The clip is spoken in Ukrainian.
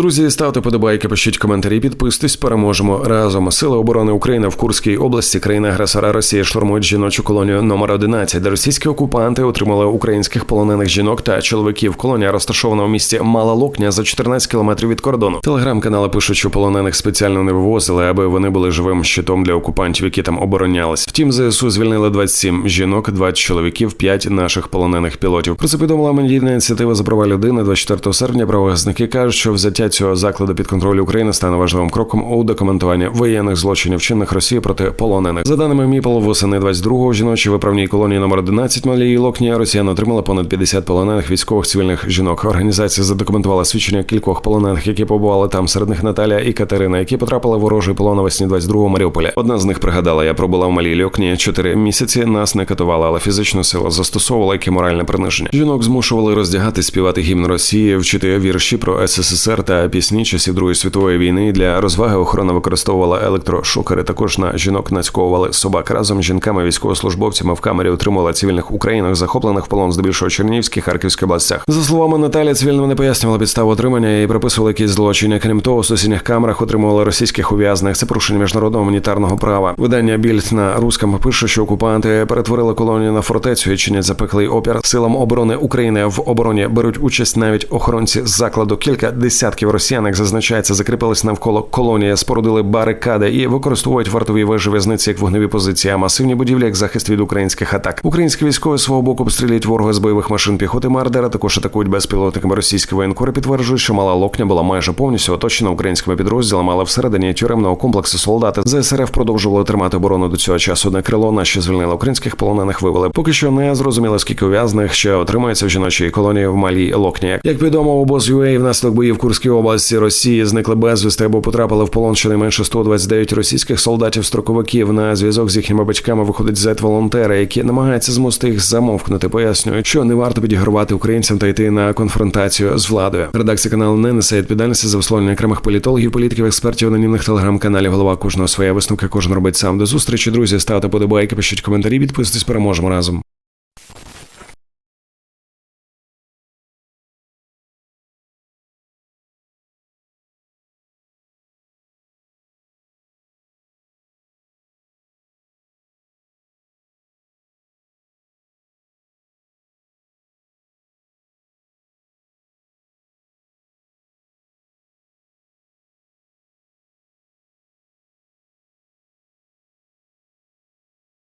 Друзі, ставте подобайки, пишіть коментарі, підписуйтесь, переможемо разом. Сили оборони України в Курській області, країна-агресора Росії штурмують жіночу колонію номер 11, де російські окупанти отримали українських полонених жінок та чоловіків. Колонія розташована у місті Мала Локня за 14 кілометрів від кордону. Телеграм-канали пишуть, що полонених спеціально не вивозили, аби вони були живим щитом для окупантів, які там оборонялись. Втім, ЗСУ звільнили 27 жінок, 20 чоловіків, 5 наших полонених пілотів. Про це повідомила медійна ініціатива за права людини 24 серпня. Правозахисники кажуть, що взяття цього закладу під контроль України стане важливим кроком у документуванні воєнних злочинів вчинених Росії проти полонених. За даними МІПЛ, восени 22-го жіночій виправній колонії номер 11 Малії Локні Росіяни отримали понад 50 полонених військових цивільних жінок. Організація задокументувала свідчення кількох полонених, які побували там. Серед них Наталя і Катерина, які потрапили в ворожий полон навесні 22-го Маріуполя. Одна з них пригадала: я пробула в малій Льокні 4 місяці. Нас не катували, але фізичну силу застосовувала як і моральне приниження. Жінок змушували роздягати, співати гімн Росії, вчити вірші про СССР та пісні часів Другої світової війни. Для розваги охорона використовувала електрошокери. Також на жінок нацьковували собак разом з жінками, військовослужбовцями в камері утримувала цивільних українок, захоплених в полон здебільшого Чернігівській Харківській областях. За словами Наталі, цивільним не пояснювали підставу отримання і приписували якісь злочини. Крім того, у сусідніх камерах отримували російських ув'язнених. Це порушення міжнародного гуманітарного права. Видання Більд на русском пише, що окупанти перетворили колонію на фортецю і чинять запеклий опір силам оборони України. В обороні беруть участь навіть охоронці закладу. Кілька десятків росіян, як зазначається, закріпились навколо колонії, спорудили барикади і використовують вартові вежі в'язниці як вогневі позиції, а масивні будівлі як захист від українських атак. Українські військові свого боку обстрілюють ворога з бойових машин піхоти Мардера. Також атакують безпілотниками російські воєнкори. Підтверджують, що мала локня була майже повністю оточена українськими підрозділами, але всередині тюремного комплексу солдати ЗСРФ продовжували тримати оборону до цього часу. Одне крило наші звільнили українських полонених вивели. Поки що не зрозуміло, скільки ув'язних ще отримається в жіночій колонії в малій локні. Як відомо, обоз UA внаслідок боїв в Області Росії зникли безвісти або потрапили в полон щонайменше 129 російських солдатів-строковиків. На зв'язок з їхніми батьками виходить зет волонтери, які намагаються змусити їх замовкнути. Пояснюють, що не варто підігрувати українцям та йти на конфронтацію з владою. Редакція каналу не несе відповідальності за висловлення окремих політологів, політиків, експертів, анонімних телеграм-каналів. Голова кожного своя висновка, кожен робить сам. До зустрічі, друзі. Ставте подобайки, пишіть коментарі, підписуйтесь, переможемо разом.